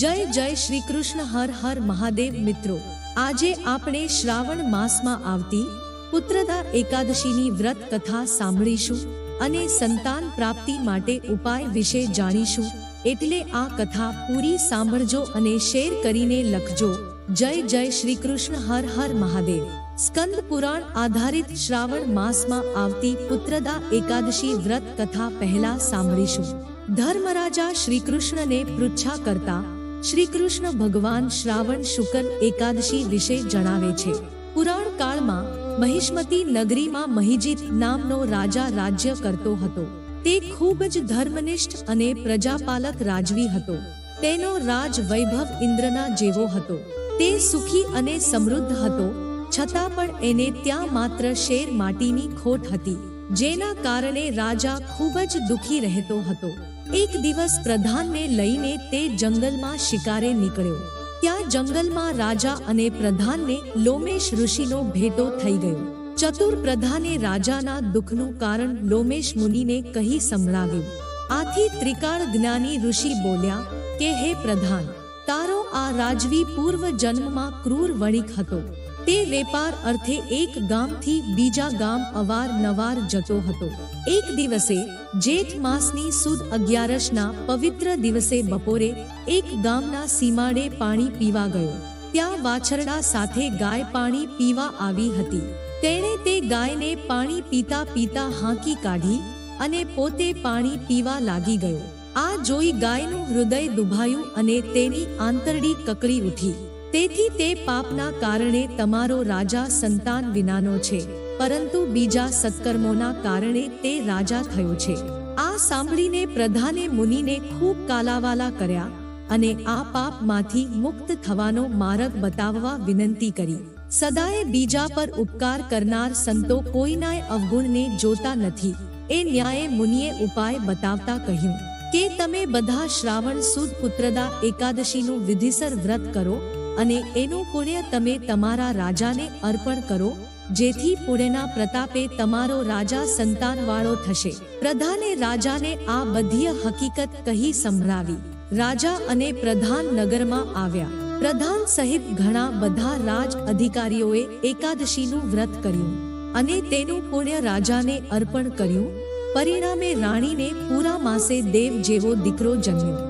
જય જય શ્રી કૃષ્ણ હર હર મહાદેવ મિત્રો. આજે આપણે શ્રાવણ માસમાં આવતી પુત્રદા એકાદશીની વ્રત કથા સાંભળીશું અને સંતાન પ્રાપ્તિ માટે ઉપાય વિશે જાણીશું. એટલે આ કથા પૂરી સાંભળજો અને શેર કરીને લખજો. જય જય શ્રી કૃષ્ણ હર હર મહાદેવ. સ્કંદ પુરાણ આધારિત શ્રાવણ માસમાં આવતી પુત્રદા એકાદશી વ્રત કથા પહેલા સાંભળીશું. ધર્મરાજા શ્રી કૃષ્ણને પૃચ્છા કરતા શ્રી કૃષ્ણ ભગવાન શ્રાવણ શુકલ એકાદશી વિશે જણાવે છે. પુરાણ કાળમાં મહિષ્મતી નગરીમાં મહિજીત નામનો રાજા રાજ્ય કરતો હતો. તે ખૂબ જ ધર્મનિષ્ઠ અને પ્રજાપાલક રાજવી હતો. તેનો રાજ વૈભવ ઇન્દ્રના જેવો હતો. તે સુખી અને સમૃદ્ધ હતો. છતાં પણ એને ત્યાં માત્ર શેર માટીની ખોટ હતી. જેના કારણે રાજા ખૂબ જ દુખી રહેતો હતો. એક દિવસ પ્રધાનને લઈને તે જંગલમાં શિકારે નીકળ્યો. ત્યાં જંગલમાં રાજા અને પ્રધાનને લોમેશ ઋષિનો ભેટો થઈ ગયો. ચતુર પ્રધાને રાજાના દુઃખનું કારણ લોમેશ મુનિને કહી સંભળાવ્યું. આથી ત્રિકાળ જ્ઞાની ઋષિ બોલ્યા, કે હે પ્રધાન, તારો આ રાજવી પૂર્વ જન્મમાં ક્રૂર વણિક હતો. તે વેપાર અર્થે એક ગામથી બીજા ગામ અવારનવાર જતો હતો. એક દિવસે જેઠ માસની સુદ અગિયારસના પવિત્ર દિવસે બપોરે એક ગામના સીમાડે પાણી પીવા ગયો. ત્યાં વાછરડા સાથે ગાય પાણી પીવા આવી હતી. તેણે તે ગાયને પાણી પીતા પીતા હાંકી કાઢી અને પોતે પાણી પીવા લાગી ગયો. આ જોઈ ગાયનું હૃદય દુભાયું અને તેની આંતરડી કકડી ઉઠી. તેથી તે પાપના કારણે તમારો રાજા સંતાન વિનાનો છે, પરંતુ બીજા સત્કર્મોના કારણે તે રાજા થયો છે. આ સાંભળીને પ્રધાને મુનિને ખૂબ કાલાવાલા કર્યા અને આ પાપમાંથી મુક્ત થવાનો માર્ગ બતાવવા વિનંતી કરી. સદાય બીજા પર ઉપકાર કરનાર સંતો કોઈનાય અવગુણને જોતા નથી. એ ન્યાયે મુનિએ ઉપાય બતાવતા કહ્યું, કે તમે બધા શ્રાવણ સુદ પુત્રદા એકાદશીનું વિધિસર વ્રત કરો અને એનું પુણ્ય તમે તમારા રાજાને અર્પણ કરો, જેથી પુણ્યના પ્રતાપે તમારો રાજા સંતાનવાળો થશે. પ્રધાને રાજાને આ બધી હકીકત કહી સંભળાવી. રાજા અને પ્રધાન નગરમાં આવ્યા. પ્રધાન સહિત ઘણા બધા રાજ અધિકારીઓએ એકાદશીનું વ્રત કર્યું અને તેનું પુણ્ય રાજાને અર્પણ કર્યું. પરિણામે રાણીને પૂરા માસે દેવ જેવો દીકરો જન્મ્યો.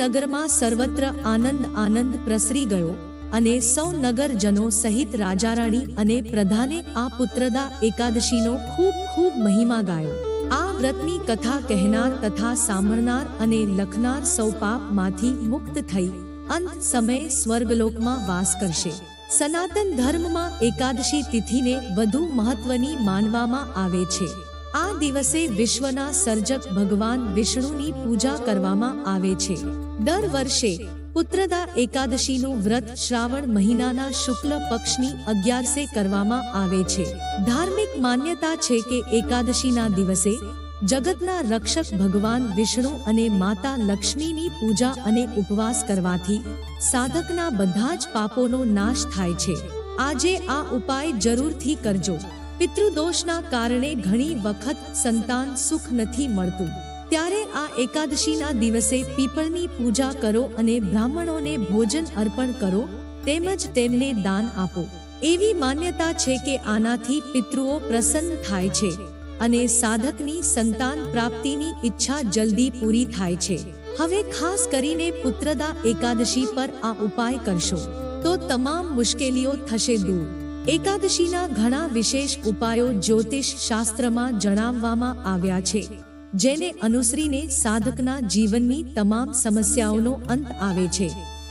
નગરમાં સર્વત્ર આનંદ આનંદ પ્રસરી ગયો અને સૌ નગરજનો સહિત રાજારાણી અને પ્રધાને આ પુત્રદા એકાદશીનો ખૂબ ખૂબ મહિમા ગાયો. આ વ્રતની કથા કહેનાર તથા સાંભળનાર અને લખનાર સૌ પાપમાંથી મુક્ત થઈ અંત સમયે સ્વર્ગલોકમાં વાસ કરશે. સનાતન ધર્મમાં એકાદશી તિથિને વધુ મહત્વની માનવામાં આવે છે. આ દિવસે વિશ્વના સર્જક ભગવાન વિષ્ણુની પૂજા કરવામાં આવે છે. દર વર્ષે પુત્રદા એકાદશીનું વ્રત શ્રાવણ મહિનાના શુક્લ પક્ષની અગિયારસે કરવામાં આવે છે. ધાર્મિક માન્યતા છે કે એકાદશીના દિવસે જગતના રક્ષક ભગવાન વિષ્ણુ અને માતા લક્ષ્મીની પૂજા અને ઉપવાસ કરવાથી સાધકના બધા જ પાપોનો નાશ થાય છે. આજે આ ઉપાય જરૂરથી કરજો. પિતૃદોષના કારણે ઘણી વખત સંતાન સુખ નથી મળતું. ત્યારે આ એકાદશીના દિવસે પીપળની પૂજા કરો અને બ્રાહ્મણોને ભોજન અર્પણ કરો, તેમજ તેમને દાન આપો. એવી માન્યતા છે કે આનાથી પિતૃઓ પ્રસન્ન થાય છે અને સાધકની સંતાન પ્રાપ્તિની ઈચ્છા જલ્દી પૂરી થાય છે. હવે ખાસ કરીને પુત્રદા એકાદશી પર આ ઉપાય કરશો. તો તમામ મુશ્કેલીઓ થશે દૂર. એકાદશીના ઘણા વિશેષ ઉપાયો જ્યોતિષ શાસ્ત્રમાં જણાવવામાં આવ્યા છે, જેને અનુસરીને સાધકના જીવનની તમામ સમસ્યાઓનો અંત આવે છે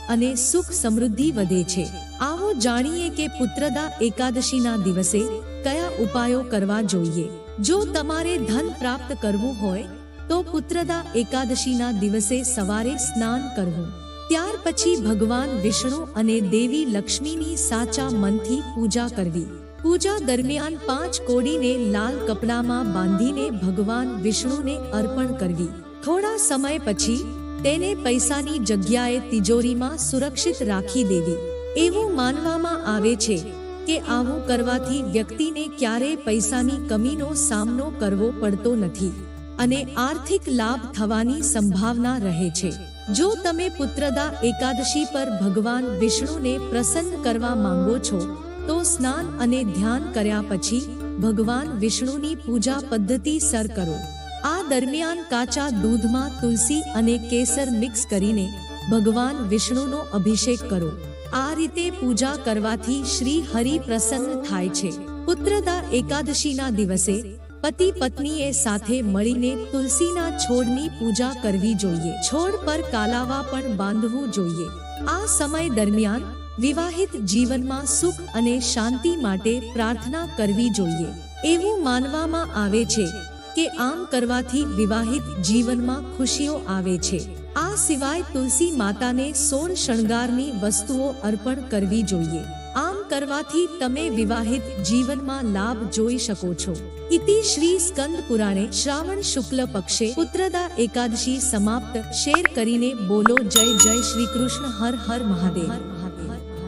અને સુખ સમૃદ્ધિ વધે છે. આવો જાણીએ કે પુત્રદા એકાદશીના દિવસે કયા ઉપાયો કરવા જોઈએ? જો તમારે ધન પ્રાપ્ત કરવું હોય, તો પુત્રદા એકાદશીના દિવસે સવારે સ્નાન કરવું. ત્યાર પછી ભગવાન વિષ્ણુ અને દેવી લક્ષ્મીની સાચા મનથી પૂજા કરવી. પૂજા દરમિયાન પાંચ કોડીને લાલ કપડામાં બાંધીને ભગવાન વિષ્ણુને અર્પણ કરવી. થોડા સમય પછી તેને પૈસાની જગ્યાએ તિજોરીમાં સુરક્ષિત રાખી દેવી. એવું માનવામાં આવે છે કે આવું કરવાથી વ્યક્તિને ક્યારેય પૈસાની કમીનો સામનો કરવો પડતો નથી અને આર્થિક લાભ થવાની સંભાવના રહે છે. જો તમે પુત્રદા એકાદશી પર ભગવાન વિષ્ણુને પ્રસન્ન કરવા માંગો છો, તો સ્નાન અને ધ્યાન કર્યા પછી ભગવાન વિષ્ણુની પૂજા પદ્ધતિ સર કરો. આ દરમિયાન કાચા દૂધમાં તુલસી અને કેસર મિક્સ કરીને ભગવાન વિષ્ણુનો અભિષેક કરો. આ રીતે પૂજા કરવાથી શ્રી હરિ પ્રસન્ન થાય છે. પુત્રદા એકાદશીના દિવસે પતિ પત્નીએ સાથે મળીને તુલસીના છોડની પૂજા કરવી જોઈએ. છોડ પર કાલાવા પણ બાંધવું જોઈએ. આ સમય દરમિયાન વિવાહિત જીવનમાં સુખ અને શાંતિ માટે પ્રાર્થના કરવી જોઈએ. એવું માનવામાં આવે છે કે આમ કરવાથી વિવાહિત જીવનમાં ખુશીઓ આવે છે. આ સિવાય તુલસી માતાને સોળ શણગારની વસ્તુઓ અર્પણ કરવી જોઈએ. કરવાથી તમે વિવાહિત જીવનમાં લાભ જોઈ શકો છો. ઇતિ શ્રી સ્કંદ પુરાણે શ્રાવણ શુક્લ પક્ષે પુત્રદા એકાદશી સમાપ્ત શેર કરીને બોલો જય જય શ્રી કૃષ્ણ હર હર મહાદેવ.